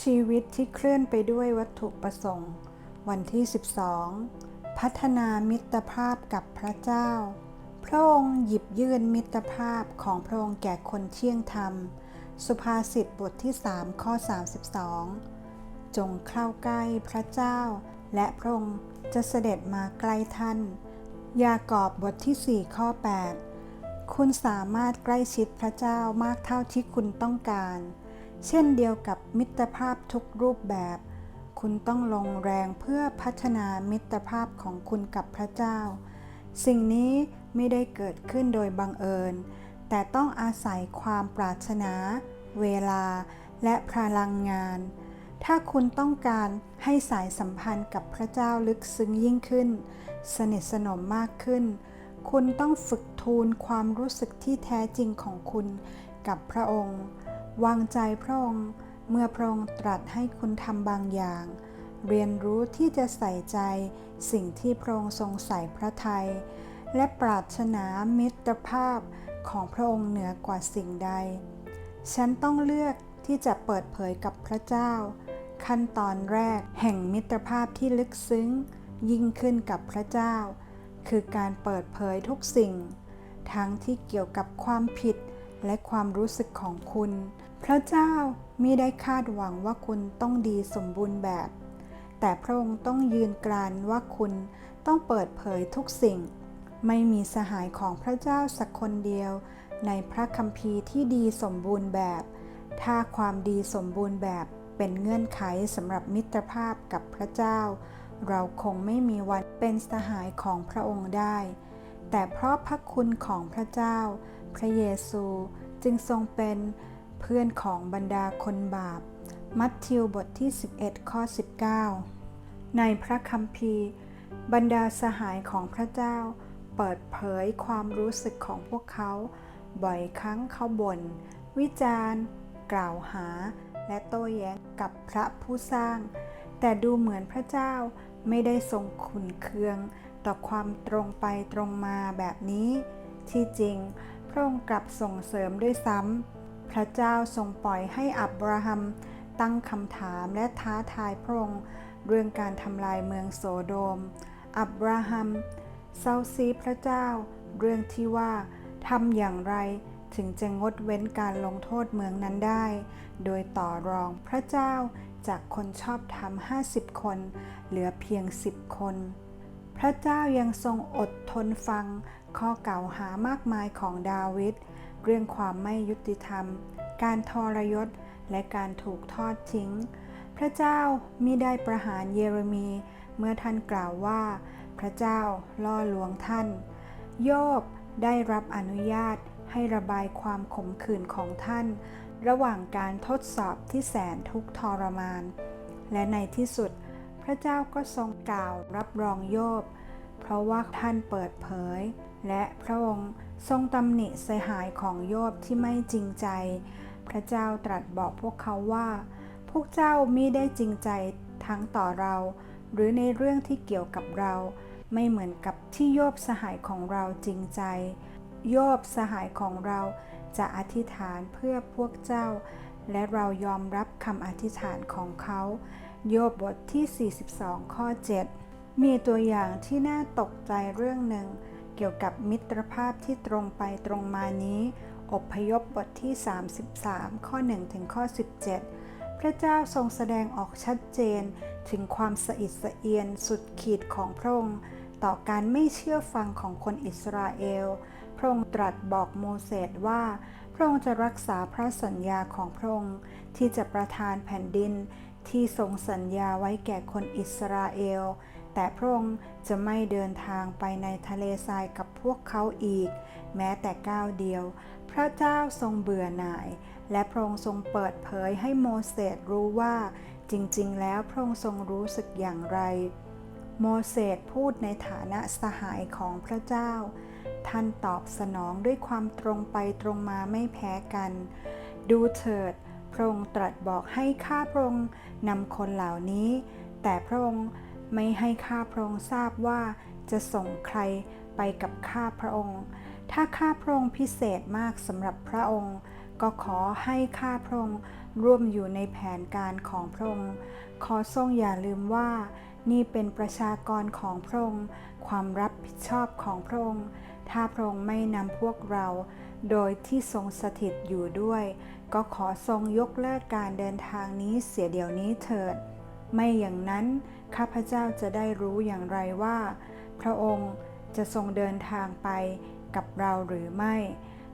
ชีวิตที่เคลื่อนไปด้วยวัตถุประสงค์ วันที่ 12 พัฒนามิตรภาพกับพระเจ้า พระองค์หยิบยื่นมิตรภาพของพระองค์แก่คนเที่ยงธรรม สุภาษิตบทที่ 3 ข้อ 32 จงเข้าใกล้พระเจ้า และพระองค์จะเสด็จมาใกล้ท่าน ยากอบบทที่ 4 ข้อ 8 คุณสามารถใกล้ชิดพระเจ้ามากเท่าที่คุณต้องการ เช่นเดียวกับมิตรภาพทุกรูปแบบ คุณต้องลงแรงเพื่อพัฒนามิตรภาพของคุณกับพระเจ้า สิ่งนี้ไม่ได้เกิดขึ้นโดยบังเอิญ แต่ต้องอาศัยความปรารถนา เวลา และพลังงาน ถ้าคุณต้องการให้สายสัมพันธ์กับพระเจ้าลึกซึ้งยิ่งขึ้น สนิทสนมมากขึ้น คุณต้องฝึกทูลความรู้สึกที่แท้จริงของคุณกับพระองค์ วางใจพระองค์เมื่อพระองค์ตรัสให้คุณทำบางอย่าง เรียนรู้ที่จะใส่ใจสิ่งที่พระองค์ทรงใส่พระทัยและปรารถนามิตรภาพของพระองค์เหนือกว่าสิ่งใด ฉันต้องเลือกที่จะเปิดเผยกับพระเจ้า ขั้นตอนแรกแห่งมิตรภาพที่ลึกซึ้ง ยิ่งขึ้นกับพระเจ้า คือการเปิดเผยทุกสิ่ง ทั้งที่เกี่ยวกับความผิดและความรู้สึกของคุณ พระเจ้ามิได้คาดหวังว่าคุณต้องดีสมบูรณ์แบบ แต่พระองค์ต้องยืนกรานว่าคุณต้องเปิดเผยทุกสิ่ง ไม่มีสหายของพระเจ้าสักคนเดียว ในพระคัมภีร์ที่ดีสมบูรณ์แบบ ถ้าความดีสมบูรณ์แบบเป็นเงื่อนไขสำหรับมิตรภาพกับพระเจ้า เราคงไม่มีวันเป็นสหายของพระองค์ได้ แต่เพราะพระคุณของพระเจ้า พระเยซูจึงทรงเป็น เพื่อนของบรรดาคนบาป มัทธิวบทที่ 11 ข้อ 19 ในพระคัมภีร์ บรรดาสหายของพระเจ้า เปิดเผยความรู้สึกของพวกเขา บ่อยครั้งเขาบน่น วิจารณ์ กล่าวหา และโต้แย้งกับพระผู้สร้าง แต่ดูเหมือนพระเจ้าไม่ได้ทรงขุนเคืองต่อความตรงไปตรงมาแบบนี้ ที่จริง พระองค์กลับส่งเสริมด้วยซ้ำ พระเจ้าทรงปล่อยให้อับราฮัมตั้งคำถามและท้าทายพระองค์เรื่องการทำลายเมืองโสโดม อับราฮัมเซาซีพระเจ้า เรื่องที่ว่าทำอย่างไรถึงจะงดเว้นการลงโทษเมืองนั้นได้ โดยต่อรองพระเจ้าจากคนชอบธรรม 50 คน เหลือเพียง 10 คน พระเจ้ายังทรงอดทนฟังข้อกล่าวหามากมายของดาวิดเเรื่องความไม่ยุติธรรม การทรยศ และการถูกทอดทิ้ง พระเจ้ามิได้ประหารเยเรมี เมื่อท่านกล่าวว่า พระเจ้าล่อลวงท่าน โยบได้รับอนุญาตให้ระบายความขมขื่นของท่าน ระหว่างการทดสอบที่แสนทุกทรมาน และในที่สุด พระเจ้าก็ทรงกล่าวรับรองโยบ เพราะว่าท่านเปิดเผย และพระองค์ทรงตำหนิเสียหายของโยบที่ไม่จริงใจ พระเจ้าตรัสบอกพวกเขาว่า พวกเจ้ามิได้จริงใจทั้งต่อเรา หรือในเรื่องที่เกี่ยวกับเรา ไม่เหมือนกับที่โยบสหายของเราจริงใจ โยบสหายของเราจะอธิษฐานเพื่อพวกเจ้า และเรายอมรับคำอธิษฐานของเขา โยบบทที่ 42 ข้อ 7 มีตัวอย่างที่น่าตกใจเรื่องหนึ่ง เกี่ยวกับมิตรภาพที่ตรงไปตรงมานี้ อบพยพบทที่ 33 ข้อ 1 ถึงข้อ 17 พระเจ้าทรงแสดงออกชัดเจนถึงความสะอิดสะเอียนสุดขีดของพระองค์ต่อการไม่เชื่อฟังของคนอิสราเอล พระองค์ตรัสบอกโมเสสว่า พระองค์จะรักษาพระสัญญาของพระองค์ที่จะประทานแผ่นดินที่ทรงสัญญาไว้แก่คนอิสราเอล แต่พระองค์จะไม่เดินทางไปในทะเลทรายกับพวกเขาอีก แม้แต่ก้าวเดียว พระเจ้าทรงเบื่อหน่าย และพระองค์ทรงเปิดเผยให้โมเสสรู้ว่า จริง ๆ แล้วพระองค์ทรงรู้สึกอย่างไร โมเสสพูดในฐานะสหายของพระเจ้า ท่านตอบสนองด้วยความตรงไปตรงมาไม่แพ้กัน ดูเถิด พระองค์ตรัสบอกให้ข้าพระองค์นำคนเหล่านี้ แต่พระองค์ ไม่ให้ข้าพระองค์ทราบว่าจะส่งใครไปกับข้าพระองค์ ถ้าข้าพระองค์พิเศษมากสำหรับพระองค์ ก็ขอให้ข้าพระองค์ร่วมอยู่ในแผนการของพระองค์ ขอทรงอย่าลืมว่า นี่เป็นประชากรของพระองค์ ความรับผิดชอบของพระองค์ ถ้าพระองค์ไม่นำพวกเรา โดยที่ทรงสถิตอยู่ด้วย ก็ขอทรงยกเลิกการเดินทางนี้เสียเดี๋ยวนี้เถิด ไม่อย่างนั้นข้าพเจ้าจะได้รู้อย่างไรว่า พระองค์จะทรงเดินทางไปกับเราหรือไม่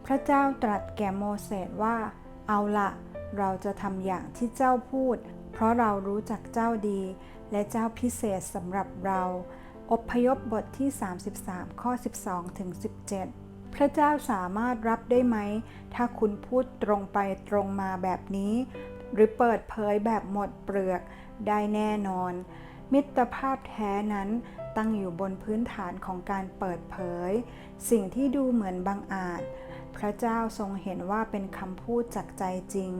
พระเจ้าตรัสแก่โมเสสว่า เอาละเราจะทำอย่างที่เจ้าพูด เพราะเรารู้จักเจ้าดี และเจ้าพิเศษสำหรับเรา อพยพบทที่ 33 ข้อ 12ถึง17 พระเจ้าสามารถรับได้ไหม ถ้าคุณพูดตรงไปตรงมาแบบนี้ หรือเปิดเผยแบบหมดเปลือก ได้แน่นอน มิตรภาพแท้นั้นตั้งอยู่บนพื้นฐานของการเปิดเผย สิ่งที่ดูเหมือนบังอาจ พระเจ้าทรงเห็นว่าเป็นคำพูดจากใจจริง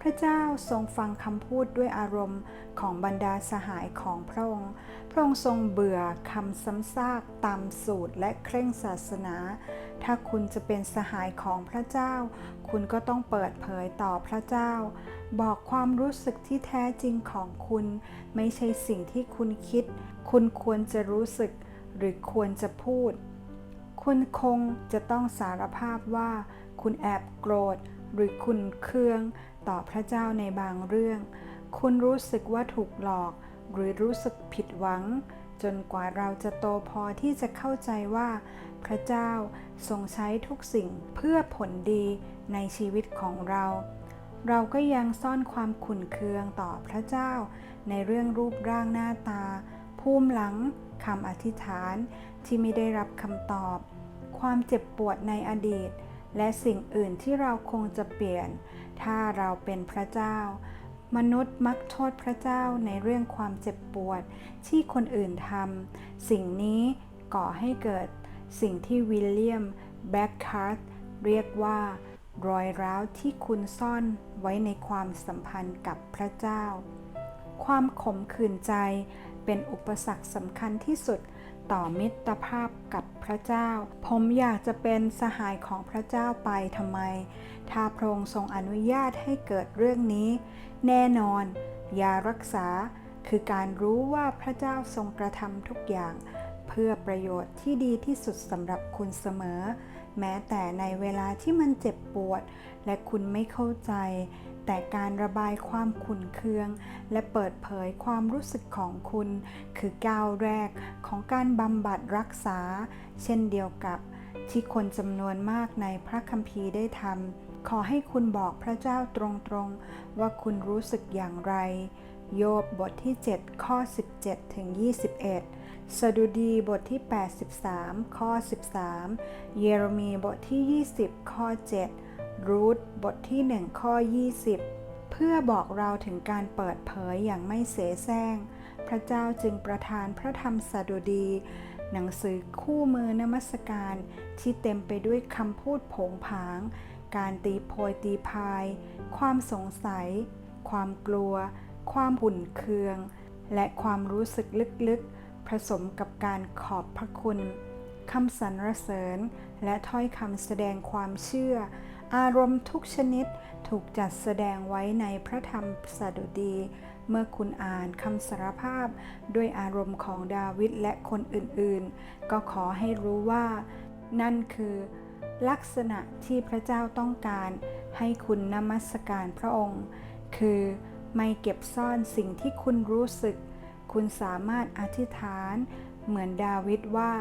พระเจ้าทรงฟังคำพูดด้วยอารมณ์ของบรรดาสหายของพระองค์ พระองค์ทรงเบื่อคำซ้ำซากตามสูตรและเคร่งศาสนา ถ้าคุณจะเป็นสหายของพระเจ้า คุณก็ต้องเปิดเผยต่อพระเจ้า บอกความรู้สึกที่แท้จริงของคุณ ไม่ใช่สิ่งที่คุณคิด คุณควรจะรู้สึก หรือควรจะพูด คุณคงจะต้องสารภาพว่า คุณแอบโกรธ หรือคุณเคืองต่อพระเจ้าในบางเรื่อง คุณรู้สึกว่าถูกหลอก หรือรู้สึกผิดหวัง จนกว่าเราจะโตพอที่จะเข้าใจว่า พระเจ้าทรงใช้ทุกสิ่งเพื่อผลดีในชีวิตของเรา เราก็ยังซ่อนความขุ่นเคืองต่อพระเจ้า ในเรื่องรูปร่างหน้าตา ภูมิหลังคำอธิษฐานที่ไม่ได้รับคำตอบ ความเจ็บปวดในอดีต และสิ่งอื่นที่เราคงจะเปลี่ยน ถ้าเราเป็นพระเจ้า มนุษย์มักโทษพระเจ้าในเรื่องความเจ็บปวดที่คนอื่นทำสิ่งนี้ก่อให้เกิด สิ่งที่วิลเลียม แบ็คคาร์ตเรียกว่า รอยร้าวที่คุณซ่อนไว้ในความสัมพันธ์กับพระเจ้า ความขมขื่นใจเป็นอุปสรรคสำคัญที่สุดต่อมิตรภาพกับพระเจ้า ผมอยากจะเป็นสหายของพระเจ้าไปทำไม ถ้าพระองค์ทรงอนุญาตให้เกิดเรื่องนี้ แน่นอนยารักษาคือการรู้ว่าพระเจ้าทรงกระทำทุกอย่าง เพื่อประโยชน์ที่ดีที่สุดสำหรับคุณเสมอ แม้แต่ในเวลาที่มันเจ็บปวด และคุณไม่เข้าใจ แต่การระบายความขุ่นเคือง และเปิดเผยความรู้สึกของคุณ คือก้าวแรกของการบำบัดรักษา เช่นเดียวกับที่คนจำนวนมากในพระคัมภีร์ได้ทำขอให้คุณบอกพระเจ้าตรงๆ ว่าคุณรู้สึกอย่างไร โยบบทที่ 7 ข้อ 17 ถึง 21 สดุดีบทที่ 83 ข้อ 13 เยเรมีบทที่ 20 ข้อ 7 รูทบทที่ 1 ข้อ 20 เพื่อบอกเราถึงการเปิดเผยอย่างไม่เสแสร้ง พระเจ้าจึงประทานพระธรรมสดุดี หนังสือคู่มือนมัสการ ที่เต็มไปด้วยคำพูดผงผาง การตีโพยตีพาย ความสงสัย ความกลัว ความหุ่นเคือง และความรู้สึกลึกๆ สมกับการขอบพระคุณคำสรรเสริญ และถ้อยคำแสดงความเชื่อ อารมณ์ทุกชนิดถูกจัดแสดงไว้ในพระธรรมสดุดี เมื่อคุณอ่านคำสารภาพด้วยอารมณ์ของดาวิดและคนอื่นๆ ก็ขอให้รู้ว่า นั่นคือลักษณะที่พระเจ้าต้องการให้คุณนมัสการพระองค์ คือไม่เก็บซ่อนสิ่งที่คุณรู้สึก คุณสามารถอธิษฐานเหมือนดาวิดว่า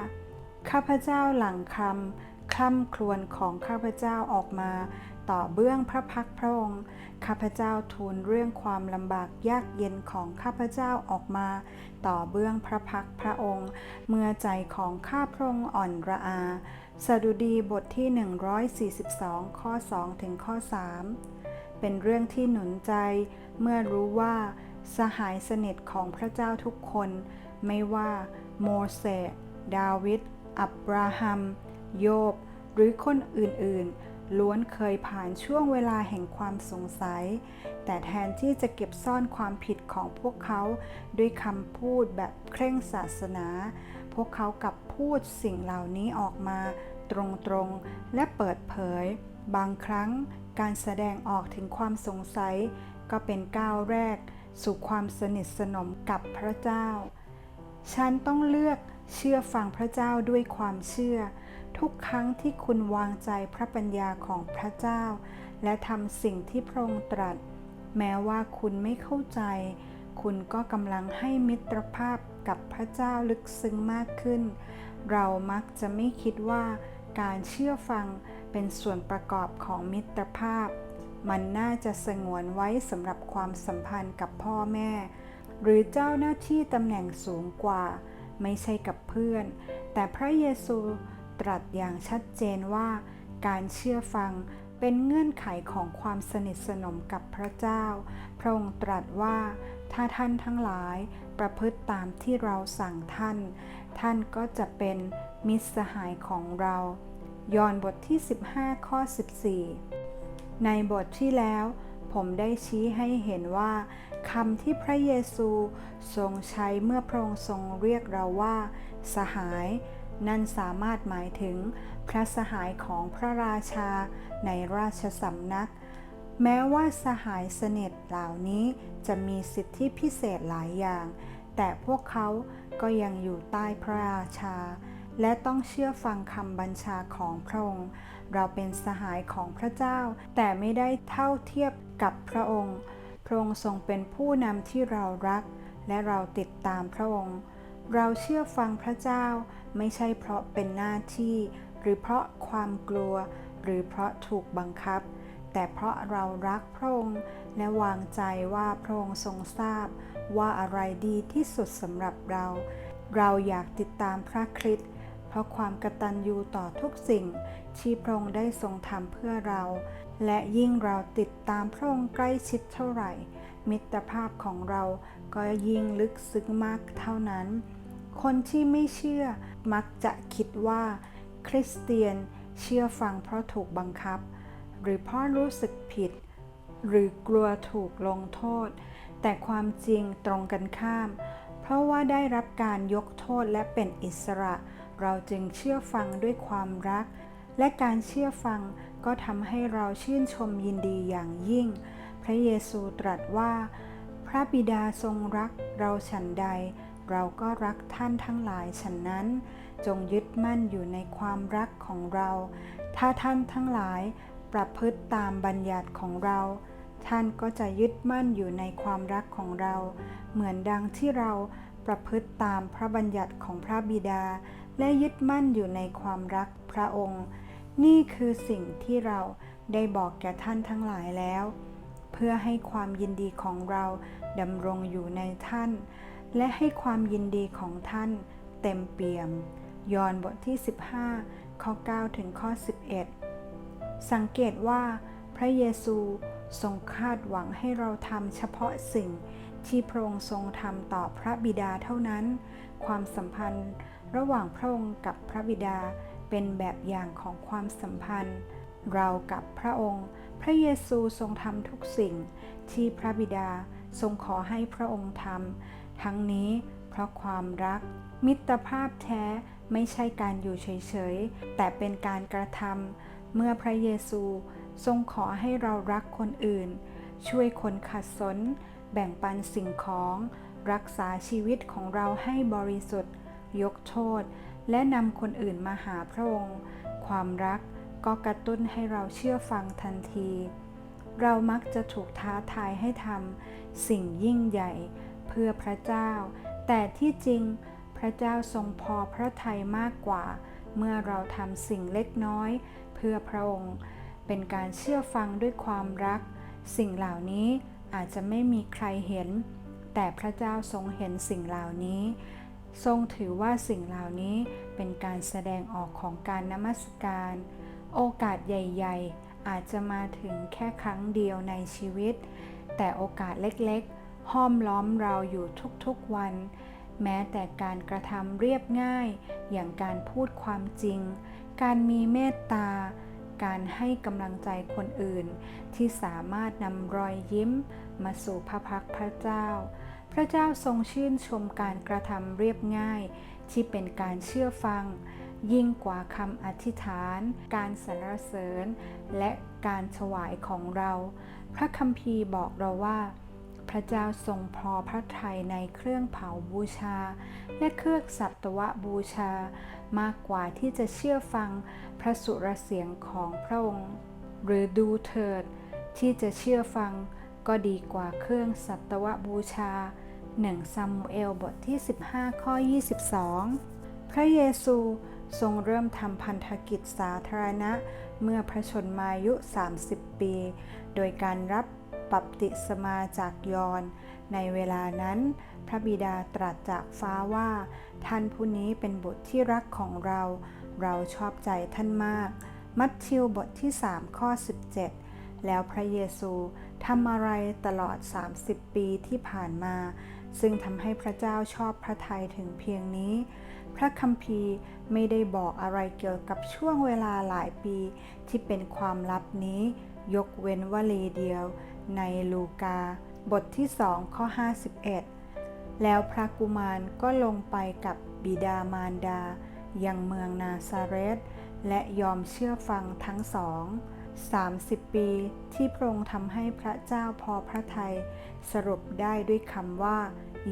ข้าพเจ้าหลังคำคล่ำครวญของข้าพเจ้าออกมา ต่อเบื้องพระพักพระองค์ข้าพเจ้าทูลเรื่องความลำบากยากเย็นของข้าพเจ้าออกมา ต่อเบื้องพระพักพระองค์ เมื่อใจของข้าพระองค์อ่อนระอา สดุดีบทที่ 142 ข้อ 2 ถึงข้อ 3 เป็นเรื่องที่หนุนใจเมื่อรู้ว่า สหายสนิทของพระเจ้าทุกคน ไม่ว่าโมเสสดาวิด อับราฮัม โยบ หรือคนอื่นๆ ล้วนเคยผ่านช่วงเวลาแห่งความสงสัย แต่แทนที่จะเก็บซ่อนความผิดของพวกเขาด้วยคำพูดแบบเคร่งศาสนา พวกเขากลับพูดสิ่งเหล่านี้ออกมาตรงๆ และเปิดเผย บางครั้งการแสดงออกถึงความสงสัย ก็เป็นก้าวแรก สู่ความสนิทสนมกับพระเจ้า ฉันต้องเลือกเชื่อฟังพระเจ้าด้วยความเชื่อ ทุกครั้งที่คุณวางใจพระปัญญาของพระเจ้า และทำสิ่งที่พระองค์ตรัส แม้ว่าคุณไม่เข้าใจ คุณก็กำลังให้มิตรภาพกับพระเจ้าลึกซึ้งมากขึ้น เรามักจะไม่คิดว่าการเชื่อฟังเป็นส่วนประกอบของมิตรภาพ มันน่าจะสงวนไว้สำหรับความสัมพันธ์กับพ่อแม่ หรือเจ้าหน้าที่ตำแหน่งสูงกว่า ไม่ใช่กับเพื่อน แต่พระเยซูตรัสอย่างชัดเจนว่า การเชื่อฟังเป็นเงื่อนไขของความสนิทสนมกับพระเจ้า พระองค์ตรัสว่า ถ้าท่านทั้งหลายประพฤติตามที่เราสั่งท่าน ท่านก็จะเป็นมิตรสหายของเรา ยอห์นบทที่ 15 ข้อ 14 ในบทที่แล้วผมได้ชี้ให้เห็นว่าคำที่พระเยซูทรงใช้เมื่อพระองค์ทรงเรียกเราว่า สหาย นั่นสามารถหมายถึงพระสหายของพระราชาในราชสำนัก แม้ว่าสหายสนิทเหล่านี้จะมีสิทธิพิเศษหลายอย่าง แต่พวกเขาก็ยังอยู่ใต้พระราชา และต้องเชื่อฟังคำบัญชาของพระองค์ เราเป็นสหายของพระเจ้า แต่ไม่ได้เท่าเทียบกับพระองค์ พระองค์ทรงเป็นผู้นำที่เรารัก และเราติดตามพระองค์ เราเชื่อฟังพระเจ้า ไม่ใช่เพราะเป็นหน้าที่ หรือเพราะความกลัว หรือเพราะถูกบังคับ แต่เพราะเรารักพระองค์และวางใจว่าพระองค์ทรงทราบ ว่าอะไรดีที่สุดสำหรับเรา เราอยากติดตามพระคริสต์ เพราะความกตัญญูต่อทุกสิ่งที่พระองค์ได้ทรงทำเพื่อเรา และยิ่งเราติดตามพระองค์ใกล้ชิดเท่าไหร่ มิตรภาพของเราก็ยิ่งลึกซึ้งมากเท่านั้น คนที่ไม่เชื่อมักจะคิดว่า คริสเตียนเชื่อฟังเพราะถูกบังคับ หรือเพราะรู้สึกผิด หรือกลัวถูกลงโทษ แต่ความจริงตรงกันข้าม เพราะว่าได้รับการยกโทษและเป็นอิสระเเราจึงเชื่อฟังด้วยความรัก และการเชื่อฟังก็ทำให้เราชื่นชมยินดีอย่างยิ่ง พระเยซูตรัสว่า พระบิดาทรงรักเราฉันใด เราก็รักท่านทั้งหลายฉันนั้น จงยึดมั่นอยู่ในความรักของเรา ถ้าท่านทั้งหลายประพฤติตามบัญญัติของเรา ท่านก็จะยึดมั่นอยู่ในความรักของเรา เหมือนดังที่เราประพฤติตามพระบัญญัติของพระบิดา และยึดมั่นอยู่ในความรักพระองค์ นี่คือสิ่งที่เราได้บอกแก่ท่านทั้งหลายแล้ว เพื่อให้ความยินดีของเราดำรงอยู่ในท่าน และให้ความยินดีของท่านเต็มเปี่ยม ยอห์นบทที่ 15 ข้อ 9 ถึงข้อ 11 สังเกตว่าพระเยซูทรงคาดหวังให้เราทำเฉพาะสิ่งที่พระองค์ทรงทำต่อพระบิดาเท่านั้น ความสัมพันธ์ ระหว่างพระองค์กับพระบิดาเป็นแบบอย่างของความสัมพันธ์ เรากับพระองค์ พระเยซูทรงทำทุกสิ่งที่พระบิดาทรงขอให้พระองค์ทำทั้งนี้เพราะความรัก มิตรภาพแท้ไม่ใช่การอยู่เฉยๆ แต่เป็นการกระทำเมื่อพระเยซูทรงขอให้เรารักคนอื่น ช่วยคนขัดสน แบ่งปันสิ่งของ รักษาชีวิตของเราให้บริสุทธิ์ ยกโทษ และนำคนอื่นมาหาพระองค์ ความรักก็กระตุ้นให้เราเชื่อฟังทันที เรามักจะถูกท้าทายให้ทำสิ่งยิ่งใหญ่เพื่อพระเจ้า แต่ที่จริงพระเจ้าทรงพอพระทัยมากกว่า เมื่อเราทำสิ่งเล็กน้อย เพื่อพระองค์ เป็นการเชื่อฟังด้วยความรัก สิ่งเหล่านี้อาจจะไม่มีใครเห็น แต่พระเจ้าทรงเห็นสิ่งเหล่านี้ ทรงถือว่าสิ่งเหล่านี้เป็นการแสดงออกของการนมัสการ โอกาสใหญ่ ๆ อาจจะมาถึงแค่ครั้งเดียวในชีวิต แต่โอกาสเล็กๆ ห้อมล้อมเราอยู่ทุกๆวัน แม้แต่การกระทำเรียบง่าย อย่างการพูดความจริง การมีเมตตา การให้กำลังใจคนอื่น ที่สามารถนำรอยยิ้มมาสู่พระพักพระเจ้า พระเจ้าทรงชื่นชมการกระทำเรียบง่าย ที่เป็นการเชื่อฟัง ยิ่งกว่าคำอธิษฐาน การสรรเสริญ และการถวายของเรา พระคัมภีร์บอกเราว่า พระเจ้าทรงพอพระทัยในเครื่องเผาบูชา และเครื่องสัตวบูชา มากกว่าที่จะเชื่อฟังพระสุรเสียงของพระองค์ หรือดูเถิดที่จะเชื่อฟัง ก็ดีกว่าเครื่องสัตวบูชา 1 ซามูเอลบทที่ 15 ข้อ 22 พระเยซูทรงเริ่มทำพันธกิจสาธารณะ เมื่อพระชนมายุ 30 ปี โดยการรับบัพติศมาจากยอน ในเวลานั้น พระบิดาตรัสจากฟ้าว่า ท่านผู้นี้เป็นบุตรที่รักของเรา เราชอบใจท่านมาก มัทธิวบทที่ 3 ข้อ 17 แล้วพระเยซู ทำอะไรตลอด 30 ปีที่ผ่านมา ซึ่งทำให้พระเจ้าชอบพระทัยถึงเพียงนี้ พระคัมภีร์ไม่ได้บอกอะไรเกี่ยวกับช่วงเวลาหลายปีที่เป็นความลับนี้ ยกเว้นวลีเดียว ในลูกา บทที่2ข้อ 51 แล้วพระกุมารก็ลงไปกับบิดามารดายังเมืองนาซาเรตและยอมเชื่อฟังทั้งสอง 30 ปีที่พระองค์ทำให้พระเจ้าพอพระทัยสรุปได้ด้วยคำว่า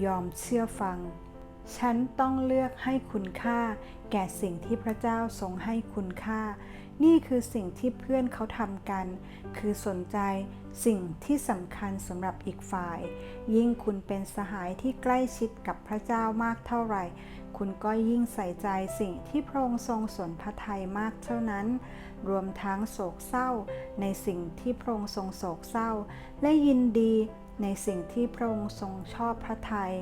ยอมเชื่อฟัง ฉันต้องเลือกให้คุณค่า แก่สิ่งที่พระเจ้าทรงให้คุณค่า นี่คือสิ่งที่เพื่อนเขาทำกัน คือสนใจสิ่งที่สำคัญสำหรับอีกฝ่าย ยิ่งคุณเป็นสหายที่ใกล้ชิดกับพระเจ้ามากเท่าไหร่ คุณก็ยิ่งใส่ใจสิ่งที่พระองค์ทรงสนพระทัยมากเท่านั้น รวมทั้งโศกเศร้า ในสิ่งที่พระองค์ทรงโศกเศร้า และยินดีในสิ่งที่พระองค์ทรงชอบพระทัย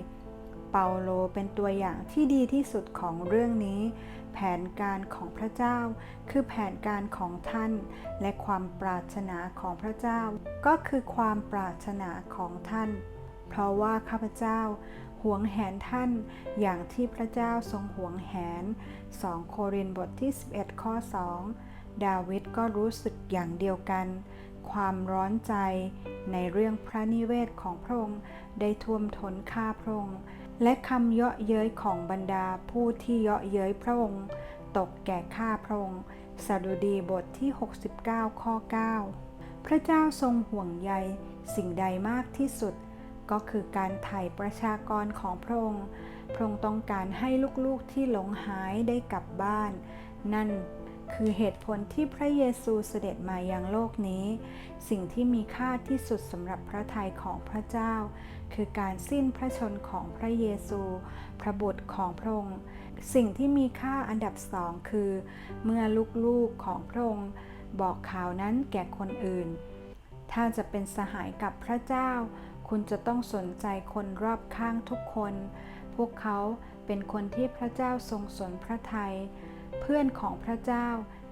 เปาโลเป็นตัวอย่างที่ดีที่สุดของเรื่องนี้ แผนการของพระเจ้า คือแผนการของท่าน และความปรารถนาของพระเจ้า ก็คือความปรารถนาของท่าน เพราะว่าข้าพเจ้าหวงแหนท่านอย่างที่พระเจ้าทรงหวงแหน 2 โครินธ์บทที่ 11 ข้อ 2 ดาวิดก็รู้สึกอย่างเดียวกัน ความร้อนใจในเรื่องพระนิเวศของพระองค์ได้ท่วมท้นข้าพระองค์ และคำเยาะเย้ยของบรรดาผู้ที่เยาะเย้ยพระองค์ ตกแก่ข้าพระองค์สดุดีบทที่ 69 ข้อ 9 พระเจ้าทรงห่วงใยสิ่งใดมากที่สุด ก็คือการไถ่ประชากรของพระองค์ พระองค์ต้องการให้ลูกๆที่หลงหายได้กลับบ้าน นั่นคือเหตุผลที่พระเยซูเสด็จมายังโลกนี้ สิ่งที่มีค่าที่สุดสำหรับพระทัยของพระเจ้า คือการสิ้นพระชนของพระเยซู พระบุตรของพระองค์ สิ่งที่มีค่าอันดับสองคือ เมื่อลูกๆของพระองค์บอกข่าวนั้นแก่คนอื่น ถ้าจะเป็นสหายกับพระเจ้า คุณจะต้องสนใจคนรอบข้างทุกคน พวกเขาเป็นคนที่พระเจ้าทรงสนพระทัยเพื่อนของพระเจ้า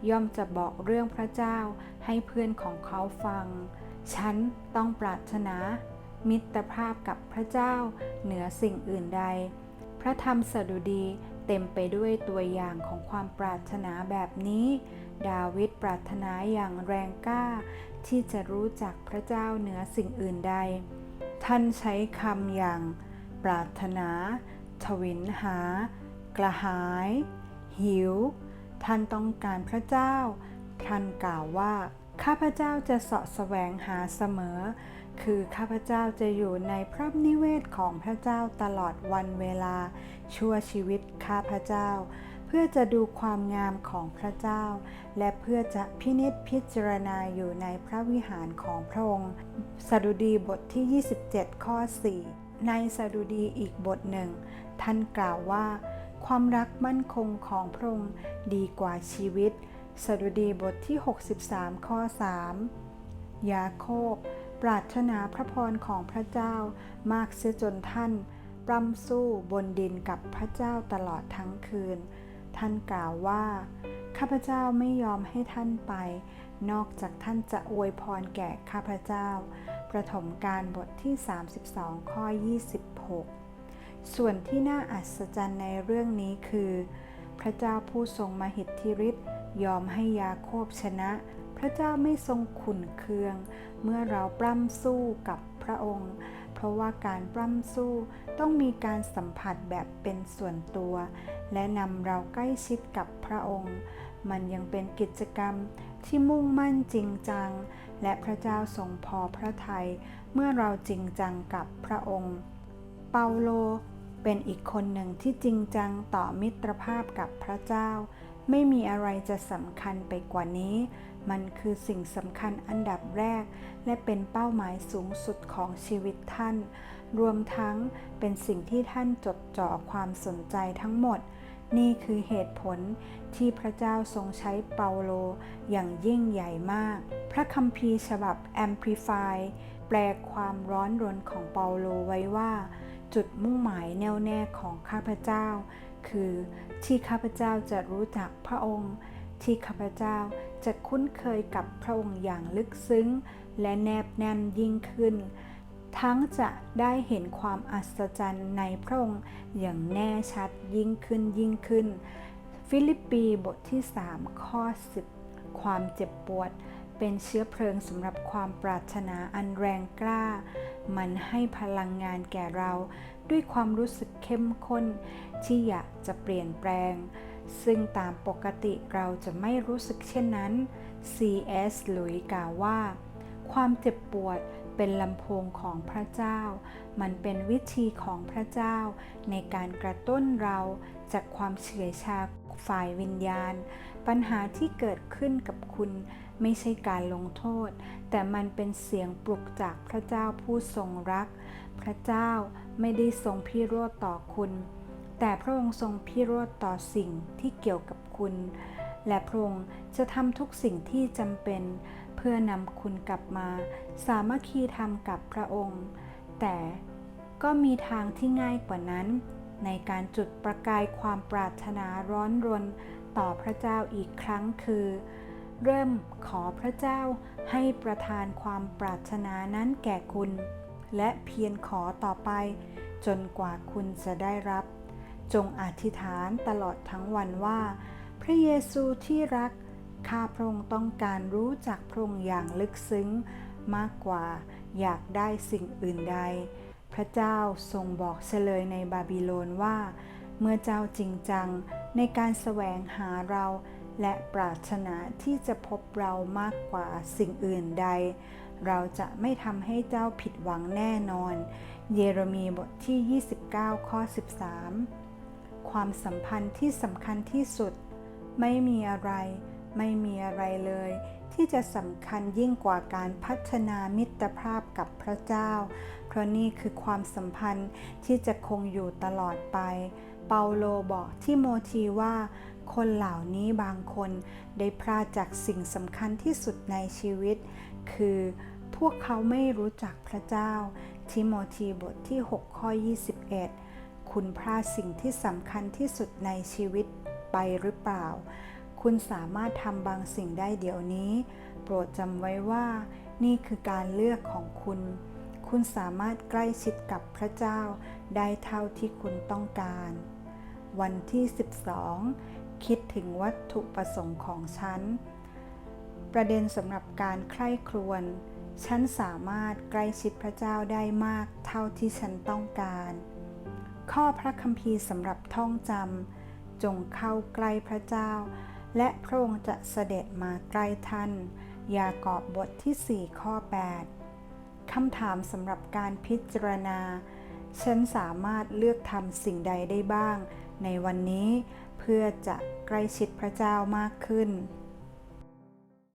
ย่อมจะบอกเรื่องพระเจ้าให้เพื่อนของเขาฟัง ฉันต้องปรารถนา มิตรภาพกับพระเจ้าเหนือสิ่งอื่นใด พระธรรมสดุดีเต็มไปด้วยตัวอย่างของความปรารถนาแบบนี้ ดาวิดปรารถนาอย่างแรงกล้า ที่จะรู้จักพระเจ้าเหนือสิ่งอื่นใด ท่านใช้คำอย่าง ปรารถนา ทวินหา กระหาย หิว ท่านต้องการพระเจ้า ท่านกล่าวว่า ข้าพเจ้าจะเสาะแสวงหาเสมอ คือข้าพเจ้าจะอยู่ในพระนิเวศของพระเจ้าตลอดวันเวลา ชั่วชีวิตข้าพเจ้า เพื่อจะดูความงามของพระเจ้า และเพื่อจะพินิจพิจารณาอยู่ในพระวิหารของพระองค์ สดุดีบทที่ 27 ข้อ 4 ในสดุดีอีกบทหนึ่ง ท่านกล่าวว่า ความรักมั่นคงของพระองค์ดีกว่าชีวิต สดุดีบทที่ 63 ข้อ 3 ยาโคบปรารถนาพระพรของพระเจ้ามากเสียจนท่านปรำสู้บนดินกับพระเจ้าตลอดทั้งคืน ท่านกล่าวว่า ข้าพเจ้าไม่ยอมให้ท่านไป นอกจากท่านจะอวยพรแก่ข้าพเจ้า ประถมการบทที่ 32 ข้อ 26 ส่วนที่น่าอัศจรรย์ในเรื่องนี้คือ พระเจ้าผู้ทรงมหิทธิฤทธิ์ ยอมให้ยาโคบชนะ พระเจ้าไม่ทรงขุนเคือง เมื่อเราปล้ำสู้กับพระองค์ เพราะว่าการปล้ำสู้ต้องมีการสัมผัสแบบเป็นส่วนตัว และนำเราใกล้ชิดกับพระองค์ มันยังเป็นกิจกรรมที่มุ่งมั่นจริงจัง และพระเจ้าทรงพอพระทัยเมื่อเราจริงจังกับพระองค์ เปาโลเป็นอีกคนหนึ่งที่จริงจังต่อมิตรภาพกับพระเจ้า ไม่มีอะไรจะสำคัญไปกว่านี้ มันคือสิ่งสำคัญอันดับแรก และเป็นเป้าหมายสูงสุดของชีวิตท่าน รวมทั้งเป็นสิ่งที่ท่านจดจ่อความสนใจทั้งหมด นี่คือเหตุผลที่พระเจ้าทรงใช้เปาโลอย่างยิ่งใหญ่มาก พระคัมภีร์ฉบับ Amplify แปลความร้อนรนของเปาโลไว้ว่า จุดมุ่งหมายแน่วแน่ของข้าพเจ้า คือที่ข้าพเจ้าจะรู้จักพระองค์ ที่ข้าพเจ้าจะคุ้นเคยกับพระองค์อย่างลึกซึ้ง และแนบแน่นยิ่งขึ้น ทั้งจะได้เห็นความอัศจรรย์ในพระองค์อย่างแน่ชัดยิ่งขึ้นยิ่งขึ้น ฟิลิปปีบทที่ 3 ข้อ 10 ความเจ็บปวด เป็นเชื้อเพลิงสำหรับความปรารถนาอันแรงกล้า มันให้พลังงานแก่เรา ด้วยความรู้สึกเข้มข้น ที่อยากจะเปลี่ยนแปลง ซึ่งตามปกติเราจะไม่รู้สึกเช่นนั้น C.S. หลุยกล่าวว่า ความเจ็บปวดเป็นลำโพงของพระเจ้า มันเป็นวิธีของพระเจ้า ในการกระตุ้นเราจากความเฉื่อยชาฝ่ายวิญญาณ ปัญหาที่เกิดขึ้นกับคุณ ไม่ใช่การลงโทษ แต่มันเป็นเสียงปลุกจากพระเจ้าผู้ทรงรัก พระเจ้าไม่ได้ทรงพิโรธต่อคุณ แต่พระองค์ทรงพิโรธต่อสิ่งที่เกี่ยวกับคุณ และพระองค์จะทำทุกสิ่งที่จำเป็น เพื่อนำคุณกลับมา สามัคคีธรรมกับพระองค์ แต่ก็มีทางที่ง่ายกว่านั้น ในการจุดประกายความปรารถนาร้อนรนต่อพระเจ้าอีกครั้งคือ เริ่มขอพระเจ้าให้ประทานความปรารถนานั้นแก่คุณ และเพียรขอต่อไป จนกว่าคุณจะได้รับ จงอธิษฐานตลอดทั้งวันว่า พระเยซูที่รักข้าพระองค์ต้องการรู้จักพระองค์อย่างลึกซึ้งมากกว่าอยากได้สิ่งอื่นใด พระเจ้าทรงบอกเฉลยในบาบิโลนว่า เมื่อเจ้าจริงจังในการแสวงหาเรา และปรารถนาที่จะพบเรามากกว่าสิ่งอื่นใด เราจะไม่ทำให้เจ้าผิดหวังแน่นอน เยเรมีบทที่ 29 ข้อ 13 ความสัมพันธ์ที่สำคัญที่สุด ไม่มีอะไร ไม่มีอะไรเลย ที่จะสำคัญยิ่งกว่าการพัฒนามิตรภาพกับพระเจ้า เพราะนี่คือความสัมพันธ์ที่จะคงอยู่ตลอดไป เปาโลบอกที่โมทีว่า คนเหล่านี้บางคนได้พลาดจากสิ่งสำคัญที่สุดในชีวิต คือพวกเขาไม่รู้จักพระเจ้า ทิโมธีบทที่ 6 ข้อ 21 คุณพลาดสิ่งที่สำคัญที่สุดในชีวิตไปหรือเปล่า คุณสามารถทำบางสิ่งได้เดี๋ยวนี้ โปรดจำไว้ว่านี่คือการเลือกของคุณ คุณสามารถใกล้ชิดกับพระเจ้าได้เท่าที่คุณต้องการ วันที่ 12 คิดถึงวัตถุประสงค์ของฉัน ประเด็นสำหรับการใคร่ครวญฉันสามารถใกล้ชิดพระเจ้าได้มากเท่าที่ฉันต้องการ ข้อพระคัมภีร์สำหรับท่องจำจงเข้าใกล้พระเจ้า และพระองค์จะเสด็จมาใกล้ท่าน ยากอบบทที่ 4 ข้อ 8 คำถามสำหรับการพิจารณา ฉันสามารถเลือกทำสิ่งใดได้บ้าง ในวันนี้ เพื่อจะใกล้ชิดพระเจ้ามากขึ้น